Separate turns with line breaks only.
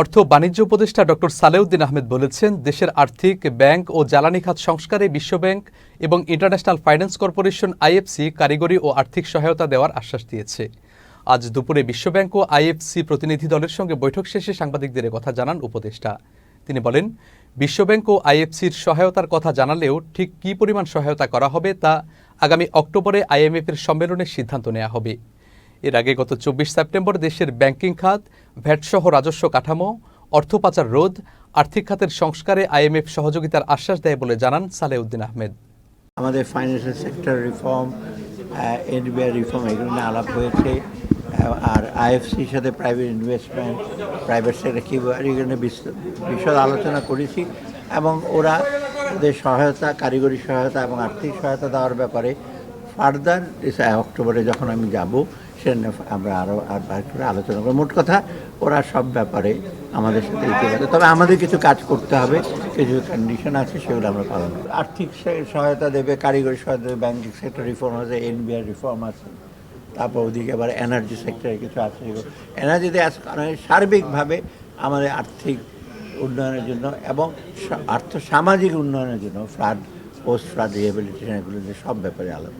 অর্থ বাণিজ্য উপদেষ্টা ডক্টর সালেউদ্দিন আহমেদ বলেছেন, দেশের আর্থিক, ব্যাংক ও জ্বালানি খাত সংস্কারে বিশ্বব্যাংক এবং ইন্টারন্যাশনাল ফাইন্যান্স কর্পোরেশন আইএফসি কারিগরি ও আর্থিক সহায়তা দেওয়ার আশ্বাস দিয়েছে। আজ দুপুরে বিশ্বব্যাংক ও আইএফসি প্রতিনিধি দলের সঙ্গে বৈঠক শেষে সাংবাদিকদের কথা জানান উপদেষ্টা। তিনি বলেন, বিশ্বব্যাংক ও আইএফসির সহায়তার কথা জানালেও ঠিক কী পরিমাণ সহায়তা করা হবে তা আগামী অক্টোবরে আইএমএফের সম্মেলনে সিদ্ধান্ত নেওয়া হবে। এর আগে গত চব্বিশ সেপ্টেম্বর দেশের ব্যাংকিং খাত ভ্যাটসহ রাজস্ব কাঠামো, অর্থ পাচার রোধ, আর্থিক খাতের সংস্কারে আইএমএফ সহযোগিতার আশ্বাস দেয় বলে জানান সালেউদ্দিন আহমেদ।
আমাদের financial sector reform NBR reform এগুলো নিয়ে আলাপ হয়েছে। আর আইএফসির সাথে প্রাইভেট ইনভেস্টমেন্ট প্রাইভেট সেক্টর কী এগুলো বিশদ আলোচনা করেছি। এবং ওরা ওদের সহায়তা, কারিগরি সহায়তা এবং আর্থিক সহায়তা দেওয়ার ব্যাপারে ফার্দার অক্টোবরে যখন আমি যাব সে নিয়ে আমরা আরও আর করে আলোচনা করব। মোট কথা, ওরা সব ব্যাপারে আমাদের সাথে পারে তবে আমাদের কিছু কাজ করতে হবে, কিছু কন্ডিশন আছে, সেগুলো আমরা পালন করব। আর্থিক সহায়তা দেবে, কারিগরি সহায়তা দেবে ব্যাংকিং সেক্টর রিফর্ম আছে এনবিআর রিফর্ম আছে, তারপর ওদিকে আবার এনার্জি সেক্টরে কিছু আছে এনার্জিতে সার্বিকভাবে আমাদের আর্থিক উন্নয়নের জন্য এবং আর্থ সামাজিক উন্নয়নের জন্য ফ্লাড পোস্ট ফ্লাড রিহেবিলিটেশন এগুলো সব ব্যাপারে আলাপ